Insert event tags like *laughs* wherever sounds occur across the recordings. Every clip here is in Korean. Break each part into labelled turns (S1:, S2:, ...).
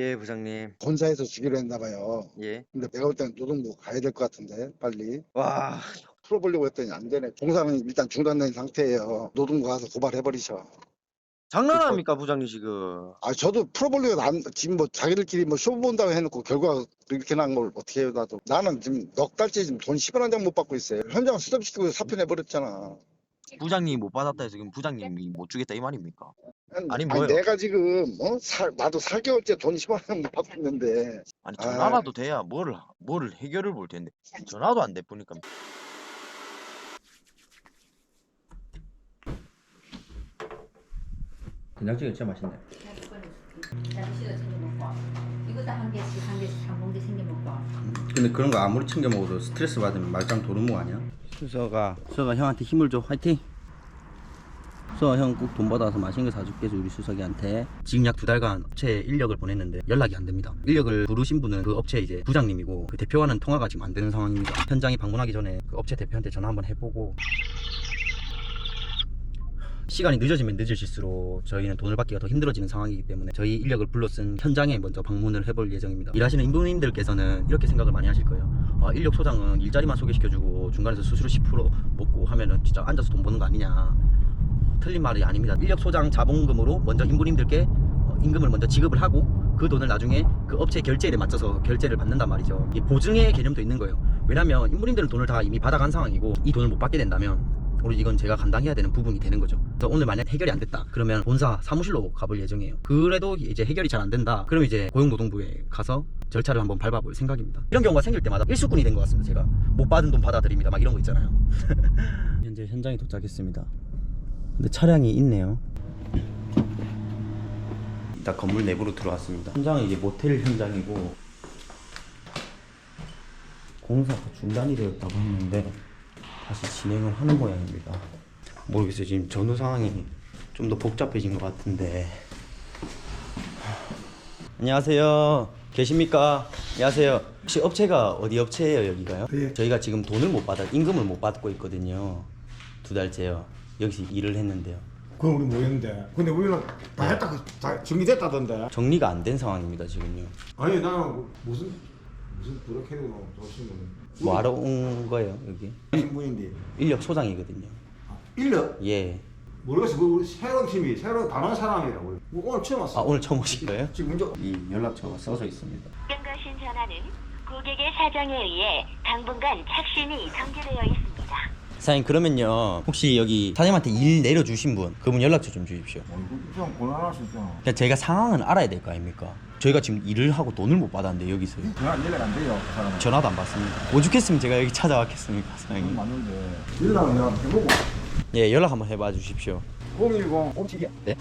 S1: 예, 부장님.
S2: 본사에서 주기로 했나 봐요.
S1: 예.
S2: 근데 내가 볼 때는 노동부 가야 될 것 같은데 빨리
S1: 와,
S2: 풀어보려고 했더니 안 되네. 공사는 일단 중단된 상태예요. 노동부 가서 고발해버리셔.
S1: 장난합니까, 부장님 지금?
S2: 아 저도 풀어보려고 안, 지금 뭐 자기들끼리 뭐 쇼 본다고 해놓고 결과가 이렇게 난 걸 어떻게 해요 나도. 나는 지금 넉 달째 지금 돈 10원 한 장 못 받고 있어요. 현장 수습시키고 사표 내버렸잖아.
S1: 부장님이 못 받았다 해서 지금 부장님이 못 주겠다 이 말입니까? 아니, 뭐예요?
S2: 내가 지금 어? 사, 나도 4개월째 돈 10원 한장못 받고 있는데
S1: 아니
S2: 아.
S1: 전화라도 돼야 뭐를 뭐를 해결을 볼 텐데 전화도 안 돼 보니까
S3: 된장찌개 진짜 맛있네.
S4: 자기씨가 챙겨 먹고 이것도 한 개씩 한 개씩 한 봉지 챙겨 먹고
S3: 근데 그런 거 아무리 챙겨 먹어도 스트레스 받으면 말짱 도루묵 아니야? 수서가 수서가 형한테 힘을 줘. 화이팅. 수서 형 꼭 돈 받아서 맛있는 거 사줄게 우리 수석이한테. 지금 약 두 달간 업체에 인력을 보냈는데 연락이 안 됩니다. 인력을 부르신 분은 그 업체 이제 부장님이고 그 대표와는 통화가 지금 안 되는 상황입니다. 현장에 방문하기 전에 그 업체 대표한테 전화 한번 해보고 시간이 늦어지면 늦어질수록 저희는 돈을 받기가 더 힘들어지는 상황이기 때문에 저희 인력을 불러 쓴 현장에 먼저 방문을 해볼 예정입니다. 일하시는 인부님들께서는 이렇게 생각을 많이 하실 거예요. 아, 인력 소장은 일자리만 소개시켜주고 중간에서 수수료 10% 먹고 하면은 진짜 앉아서 돈 버는 거 아니냐. 틀린 말이 아닙니다. 인력 소장 자본금으로 먼저 인부님들께 어, 임금을 먼저 지급을 하고 그 돈을 나중에 그 업체 결제일에 맞춰서 결제를 받는단 말이죠. 이 보증의 개념도 있는 거예요. 왜냐하면 인부님들은 돈을 다 이미 받아간 상황이고 이 돈을 못 받게 된다면 우리 이건 제가 감당해야 되는 부분이 되는 거죠. 그래서 오늘 만약 해결이 안 됐다. 그러면 본사 사무실로 가볼 예정이에요. 그래도 이제 해결이 잘 안 된다. 그럼 이제 고용노동부에 가서 절차를 한번 밟아볼 생각입니다. 이런 경우가 생길 때마다 일수꾼이 된 것 같습니다. 제가 못 받은 돈 받아드립니다. 막 이런 거 있잖아요. *laughs* 현재 현장에 도착했습니다. 근데 차량이 있네요. 일단 건물 내부로 들어왔습니다. 현장은 이제 모텔 현장이고 공사가 중단이 되었다고 했는데 다시 진행을 하는 모양입니다. 모르겠어요. 지금 전후 상황이 좀 더 복잡해진 것 같은데. 안녕하세요. 계십니까? 안녕하세요. 혹시 업체가 어디 업체예요, 여기가요?
S2: 네.
S3: 저희가 지금 돈을 못 받아 임금을 못 받고 있거든요. 두 달째요. 여기서 일을 했는데요.
S5: 그건 우리 모르겠는데 근데 우리는 다 했다 그- 다 정리됐다던데
S3: 정리가 안 된 상황입니다, 지금요.
S5: 아니 나는 그 무슨 무슨 브로케르노 조신분
S3: 뭐 하러 온 거예요, 여기?
S5: 신분인데
S3: 인력 소장이거든요.
S5: 일러
S3: 예.
S5: 모르겠어 그 우리 새로운 팀이 새로 단한 사람이라고 뭐 오늘 처음 왔어
S3: 아, 오늘 처음 오신 거예요?
S5: 지금 이제
S3: 이 연락처가 써져 있습니다.
S6: 가신 전화는 고객의 사정에 의해 당분간 착신이 정지되어 있습니다.
S3: 사장님 그러면요. 혹시 여기 사장님한테 일 내려주신 분 그분 연락처 좀 주십시오.
S5: 좀 곤란할 수 있잖아.
S3: 그러니까 제가 상황은 알아야 될 거 아닙니까? 저희가 지금 일을 하고 돈을 못 받았는데 여기서요.
S5: 전화 연락 안 돼요 그 사람은
S3: 전화도 안 받습니다. 오죽했으면 제가 여기 찾아왔겠습니까 사장님?
S5: 맞는데. 연락은 내가 해보고.
S3: 예 연락 한번 해봐 주십시오.
S5: 010 홈치기
S3: 네?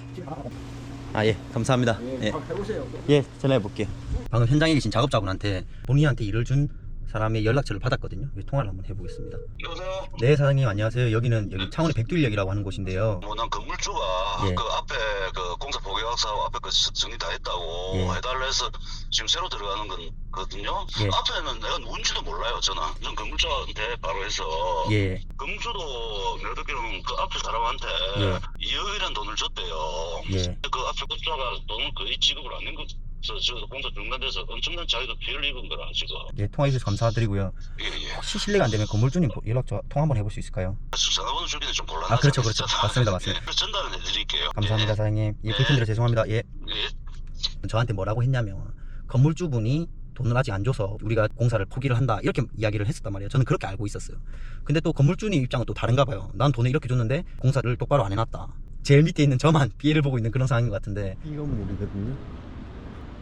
S3: 아 예 감사합니다.
S5: 예,
S3: 예,
S5: 한번 해보세요.
S3: 예 전화해 볼게요. 방금 현장에 계신 작업자분한테 본인한테 일을 준 사람의 연락처를 받았거든요 예, 통화를 한번 해보겠습니다
S7: 여보세요?
S3: 네 사장님 안녕하세요 여기는 여기 창원의 백두일역이라고 하는 곳인데요
S7: 뭐 난 건물주가
S3: 예.
S7: 그 앞에 그 공사 포개학사하고 앞에 그 스- 정리 다 했다고
S3: 예.
S7: 해달라 해서 지금 새로 들어가는 거거든요.
S3: 예.
S7: 앞에는 내가 누군지도 몰라요 저는. 전 건물주한테 바로 해서
S3: 예
S7: 건물주도 내가 듣기로는 그 앞에 사람한테
S3: 예.
S7: 2억이라는 돈을 줬대요.
S3: 예.
S7: 그 앞에 업자가 돈을 거의 지급을 안 낸 거서 지금 공사 중단돼서 엄청난 자기도 피해를 입은 거라 지금.
S3: 예, 통화해 주셔서 감사드리고요
S7: 예, 예.
S3: 혹시 실례가 안 되면 건물주님 연락처 통화 한번 해볼 수 있을까요?
S7: 전화번호 주기는 좀 곤란하죠.
S3: 아, 그렇죠, 그렇죠. 맞습니다, 맞습니다.
S7: 예, 전달은 해드릴게요.
S3: 감사합니다
S7: 예.
S3: 사장님 예
S7: 네.
S3: 불편드려 죄송합니다 예
S7: 예.
S3: 저한테 뭐라고 했냐면 건물주분이 돈을 아직 안 줘서 우리가 공사를 포기를 한다 이렇게 이야기를 했었단 말이에요 저는 그렇게 알고 있었어요 근데 또 건물주님 입장은 또 다른가 봐요 난 돈을 이렇게 줬는데 공사를 똑바로 안 해놨다 제일 밑에 있는 저만 *laughs* 피해를 보고 있는 그런 상황인 것 같은데 이 건물이거든요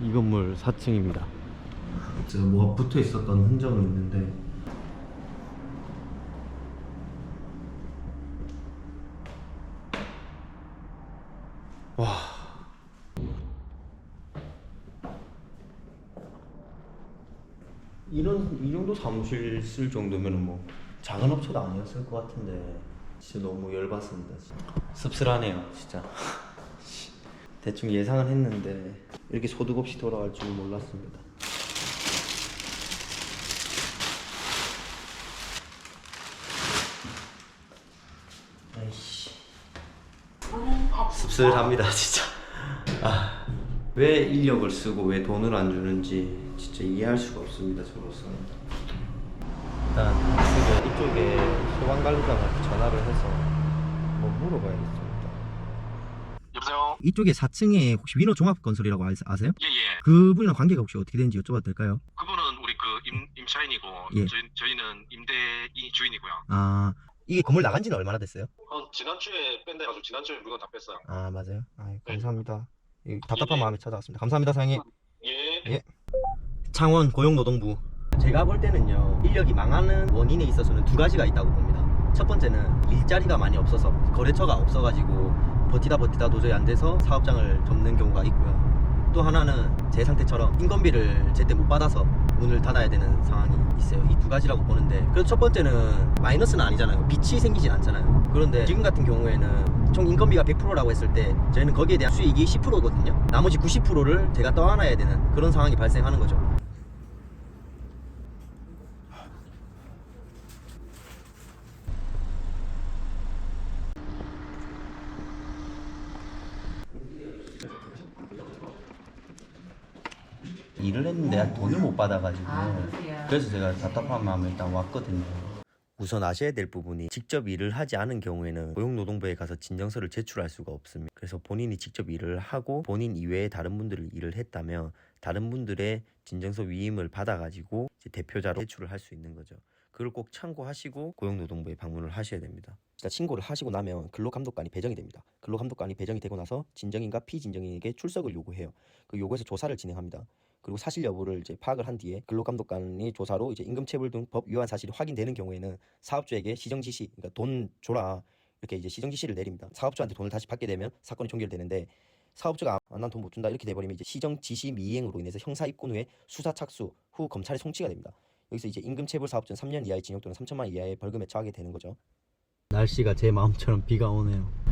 S3: 이 건물 4층입니다 저 뭐가 붙어 있었던 흔적은 있는데 와 이런 이 정도 사무실 쓸 정도면은 뭐 작은 업체도 아니었을 것 같은데 진짜 너무 열받습니다. 씁쓸하네요, 진짜. *laughs* 대충 예상은 했는데 이렇게 소득 없이 돌아갈 줄 몰랐습니다. 씁쓸합니다, *laughs* 진짜. 아, 왜 인력을 쓰고 왜 돈을 안 주는지 진짜 이해할 수가 없습니다 저로서는 일단 이쪽에 소방관리장한테 전화를 해서 물어봐야겠습니다
S7: 여보세요?
S3: 이쪽에 4층에 혹시 위너 종합건설이라고 아- 아세요?
S7: 예예.
S3: 그분이랑 관계가 혹시 어떻게 되는지 여쭤봐도 될까요?
S7: 그분은 우리 그 임, 임차인이고
S3: 예.
S7: 저희, 저희는 임대인 주인이고요.
S3: 아 이게 건물 나간 지는 얼마나 됐어요?
S7: 어, 지난주에 뺀대가지고 지난주에 물건 다 뺐어요.
S3: 아 맞아요 아, 감사합니다 이 답답한 마음에 찾아왔습니다 감사합니다 사장님
S7: 예.
S3: 예. 창원 고용노동부 제가 볼 때는요 인력이 망하는 원인에 있어서는 두 가지가 있다고 봅니다 첫 번째는 일자리가 많이 없어서 거래처가 없어가지고 버티다 버티다 도저히 안 돼서 사업장을 접는 경우가 있고요. 또 하나는 제 상태처럼 인건비를 제때 못 받아서 문을 닫아야 되는 상황이 있어요. 이 두 가지라고 보는데. 그래서 첫 번째는 마이너스는 아니잖아요. 빚이 생기진 않잖아요. 그런데 지금 같은 경우에는 총 인건비가 100%라고 했을 때 저희는 거기에 대한 수익이 10%거든요. 나머지 90%를 제가 떠안아야 되는 그런 상황이 발생하는 거죠 일을 했는데 돈을 못 받아가지고 그래서 제가 답답한 마음에 일단 왔거든요. 우선 아셔야 될 부분이 직접 일을 하지 않은 경우에는 고용노동부에 가서 진정서를 제출할 수가 없습니다. 그래서 본인이 직접 일을 하고 본인 이외에 다른 분들을 일을 했다면 다른 분들의 진정서 위임을 받아가지고 이제 대표자로 제출을 할 수 있는 거죠. 그걸 꼭 참고하시고 고용노동부에 방문을 하셔야 됩니다. 그러니까 신고를 하시고 나면 근로감독관이 배정이 됩니다. 근로감독관이 배정이 되고 나서 진정인과 피진정인에게 출석을 요구해요. 그 요구해서 조사를 진행합니다. 그리고 사실 여부를 이제 파악을 한 뒤에 근로감독관이 조사로 이제 임금체불 등 법 위반 사실이 확인되는 경우에는 사업주에게 시정 지시, 그러니까 돈 줘라 이렇게 이제 시정 지시를 내립니다. 사업주한테 돈을 다시 받게 되면 사건이 종결되는데 사업주가 아, 난돈 못 준다 이렇게 돼버리면 이제 시정 지시 미이행으로 인해서 형사 입건 후에 수사 착수 후 검찰에 송치가 됩니다. 여기서 이제 임금체불 사업주는 3년 이하의 징역 또는 3천만 원 이하의 벌금에 처하게 되는 거죠. 날씨가 제 마음처럼 비가 오네요.